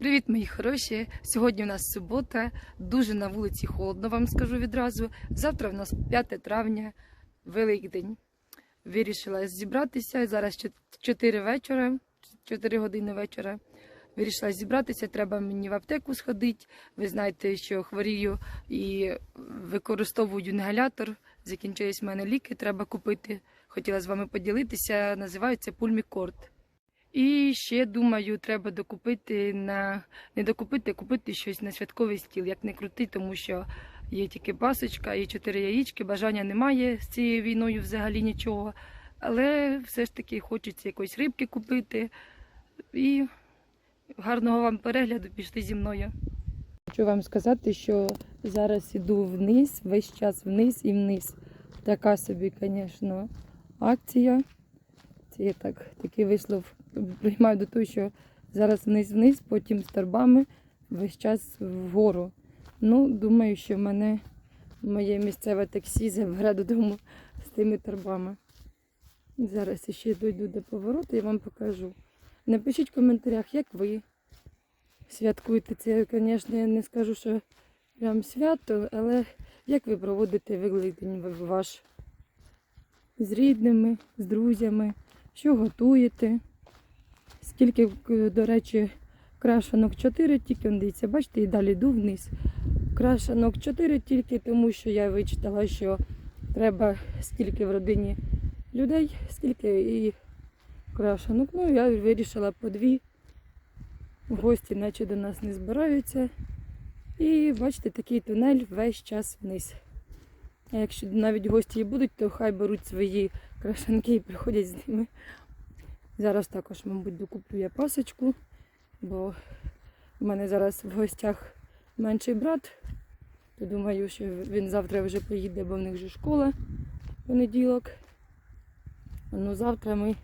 Привіт, мої хороші! Сьогодні у нас субота, дуже на вулиці холодно, вам скажу відразу. Завтра в нас 5 травня, Великдень. Вирішила зібратися. Зараз чот- 4 вечора, 4 години вечора. Вирішила зібратися, треба мені в аптеку сходити. Ви знаєте, що хворію і використовую інгалятор. Закінчились в мене ліки, треба купити. Хотіла з вами поділитися. Називається Пульмікорд. І ще думаю, треба докупити на не докупити, а купити щось на святковий стіл, як не крути, тому що є тільки пасочка і чотири яєчки. Бажання немає з цією війною взагалі нічого. Але все ж таки хочеться якоїсь рибки купити. І гарного вам перегляду пішли зі мною. Хочу вам сказати, що зараз іду вниз, весь час вниз і вниз. Така собі, звісно, акція. Я так, такий вислов приймаю до того, що зараз вниз-вниз, потім з торбами весь час вгору. Ну, думаю, що мене моє місцеве таксі забере додому з тими торбами. Зараз ще дойду до повороту і вам покажу. Напишіть в коментарях, як ви святкуєте це. Звісно, я не скажу, що прям свято, але як ви проводите Великдень ваш з рідними, з друзями, що готуєте. Скільки, е, до речі, крашанок 4, тільки дивіться, бачите, і далі йду вниз. Крашанок 4 тільки тому, що я вичитала, що треба скільки в родині людей, скільки і крашанок. Ну, я вирішила по дві. Гості наче до нас не збираються. І бачите, такий тунель весь час вниз. А якщо навіть гості і будуть, то хай беруть свої крашанки і приходять з ними. Зараз також, мабуть, докуплю я пасочку, бо в мене зараз в гостях менший брат. То думаю, що він завтра вже поїде, бо в них вже школа понеділок. Ну, завтра ми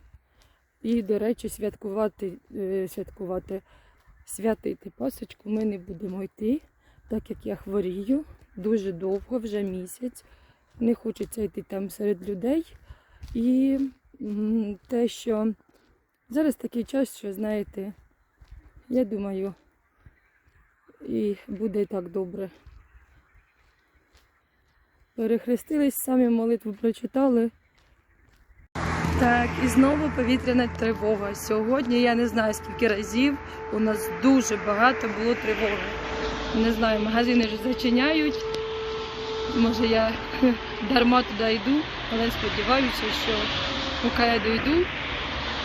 і, до речі, святкувати, е, святкувати, святити пасочку ми не будемо йти, так як я хворію дуже довго, вже місяць. Не хочеться йти там серед людей. І те, що зараз такий час, що знаєте, я думаю, і буде так добре. Перехрестились, самі молитву прочитали. Так, і знову повітряна тривога. Сьогодні я не знаю скільки разів. У нас дуже багато було тривоги. Не знаю, магазини вже зачиняють. Може я дарма туди йду, але сподіваюся, що поки я дойду,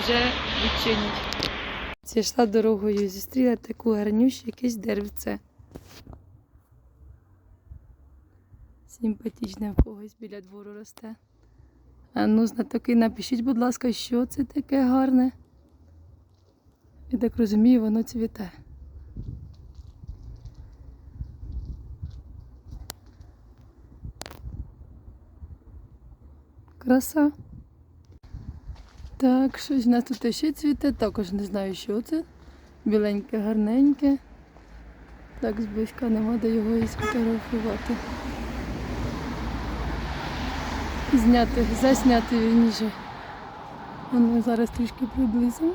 вже відчинять. Зійшла дорогою зустріла таку гарнющу якесь деревце. Симпатичне в когось біля двору росте. Ну, знатоки, напишіть, будь ласка, що це таке гарне. Я так розумію, воно цвіте. Краса. Так, щось у нас тут ще цвіте, також не знаю, що це. Біленьке, гарненьке. Так, зблизька нема де його і сфотографувати. Зняти, засняти. А ну, зараз трішки приблизимо.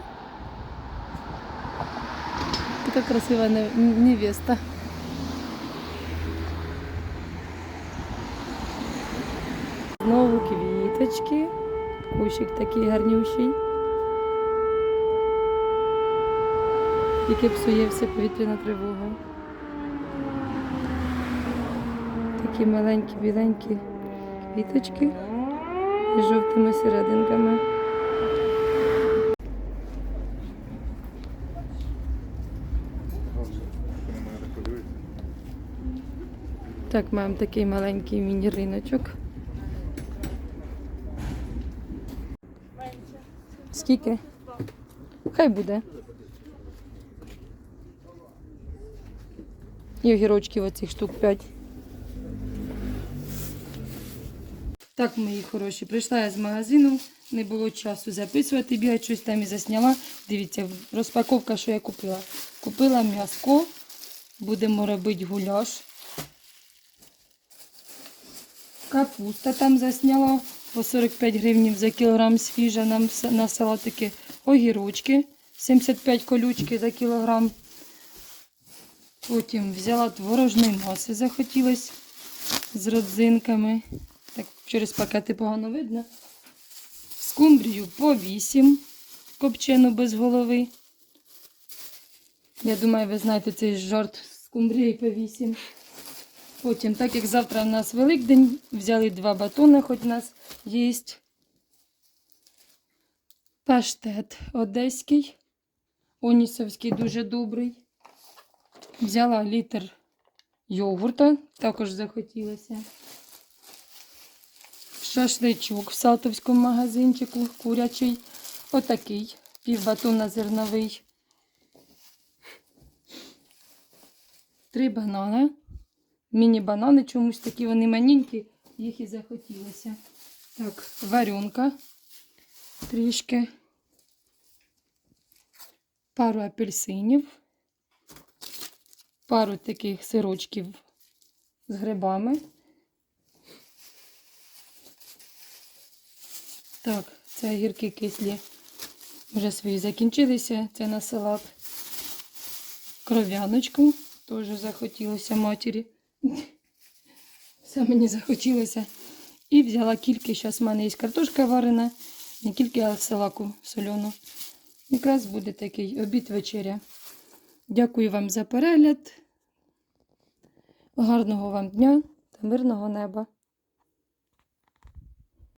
Така красива не- невеста. Знову квіточки. Кущик такий гарнющий. Тільки псує все повітряна тривога. Такі маленькі біленькі квіточки з жовтими серединками. Так, маємо такий маленький міні-риночок. Скільки? Хай буде. І огірочків оцих штук 5. Так, мої хороші, прийшла я з магазину, не було часу записувати, бігати, щось там і засняла. Дивіться, розпаковка, що я купила. Купила м'яско, будемо робити гуляш. Капуста там засняла по 45 гривень за кілограм свіжа нам на салатики. Огірочки 75 колючки за кілограм. Потім взяла творожної маси, захотілось з родзинками. Так через пакети погано видно. Скумбрію по 8, копчену без голови. Я думаю, ви знаєте цей жарт скумбрії по 8. Потім, так як завтра в нас Великдень, взяли два батони, хоч у нас є. Паштет одеський, онісовський дуже добрий. Взяла літр йогурта, також захотілося. Шашличок в Салтовському магазинчику, курячий. Отакий, півбатона зерновий. Три банани. Міні-банани чомусь такі вони маненькі, їх і захотілося. Так, варенка трішки. Пару апельсинів. Пару таких сирочків з грибами. Так, це гірки кислі вже свої закінчилися. Це на салат. Кров'яночку теж захотілося матері. Все мені захотілося. І взяла кілька, зараз в мене є картошка варена, не тільки, а салаку соляну. Якраз буде такий обід вечеря. Дякую вам за перегляд. Гарного вам дня та мирного неба.